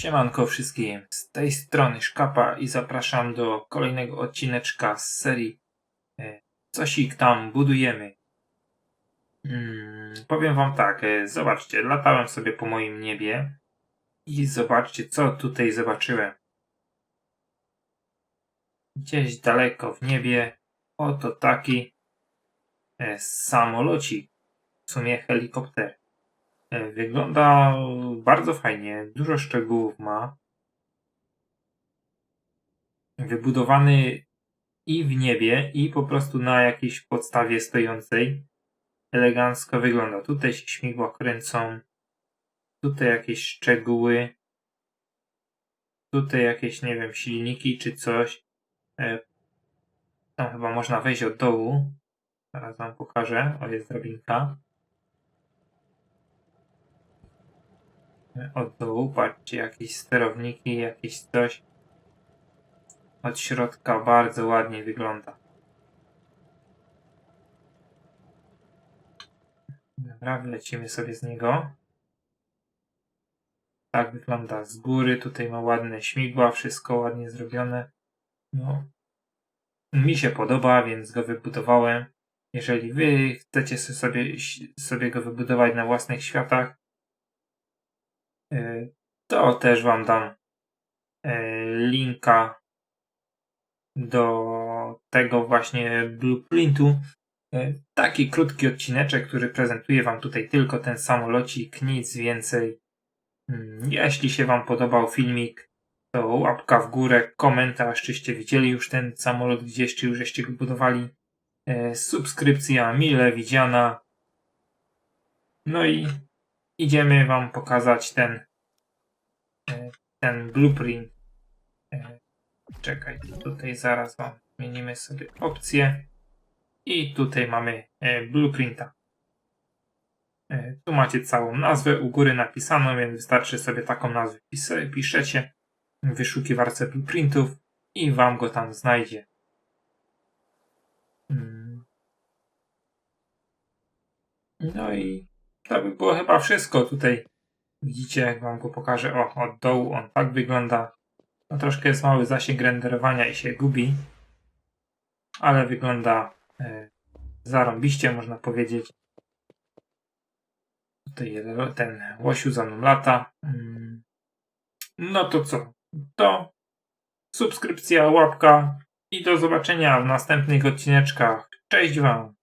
Siemanko wszystkim, z tej strony Szkapa i zapraszam do kolejnego odcineczka z serii e, Cosik tam budujemy. Mm, powiem wam tak, e, zobaczcie, latałem sobie po moim niebie i zobaczcie co tutaj zobaczyłem. Gdzieś daleko w niebie, oto taki e, samolocik, w sumie helikopter. E, Wygląda bardzo fajnie, dużo szczegółów ma. Wybudowany i w niebie, i po prostu na jakiejś podstawie stojącej. Elegancko wygląda. Tutaj się śmigła kręcą. Tutaj jakieś szczegóły. Tutaj jakieś, nie wiem, silniki czy coś. E, Tam chyba można wejść od dołu. Zaraz wam pokażę. O, jest drabinka. Od dołu, patrzcie, jakieś sterowniki, jakieś coś. Od środka bardzo ładnie wygląda. Dobra, wlecimy sobie z niego. Tak wygląda z góry. Tutaj ma ładne śmigła, wszystko ładnie zrobione. No. Mi się podoba, więc go wybudowałem. Jeżeli wy chcecie sobie, sobie go wybudować na własnych światach, to też Wam dam e, linka do tego właśnie blueprintu. E, taki krótki odcineczek, który prezentuje Wam tutaj tylko ten samolocik, nic więcej. Mm, Jeśli się Wam podobał filmik, to łapka w górę, komentarz, czyście widzieli już ten samolot gdzieś, czy już żeście go budowali. Subskrypcja mile widziana. No i idziemy Wam pokazać ten, e, ten blueprint. E, Czekaj, tutaj zaraz Wam zmienimy sobie opcję. I tutaj mamy e, blueprinta. Tu macie całą nazwę u góry napisaną, więc wystarczy sobie taką nazwę pis- piszecie w wyszukiwarce blueprintów i Wam go tam znajdzie. Mm. No i to by było chyba wszystko tutaj. Widzicie, jak wam go pokażę. O, od dołu on tak wygląda. No troszkę jest mały zasięg renderowania i się gubi. Ale wygląda e, zarąbiście, można powiedzieć. Tutaj ten łosiu za mną lata. Mm. No to co? To subskrypcja, łapka i do zobaczenia w następnych odcineczkach. Cześć wam!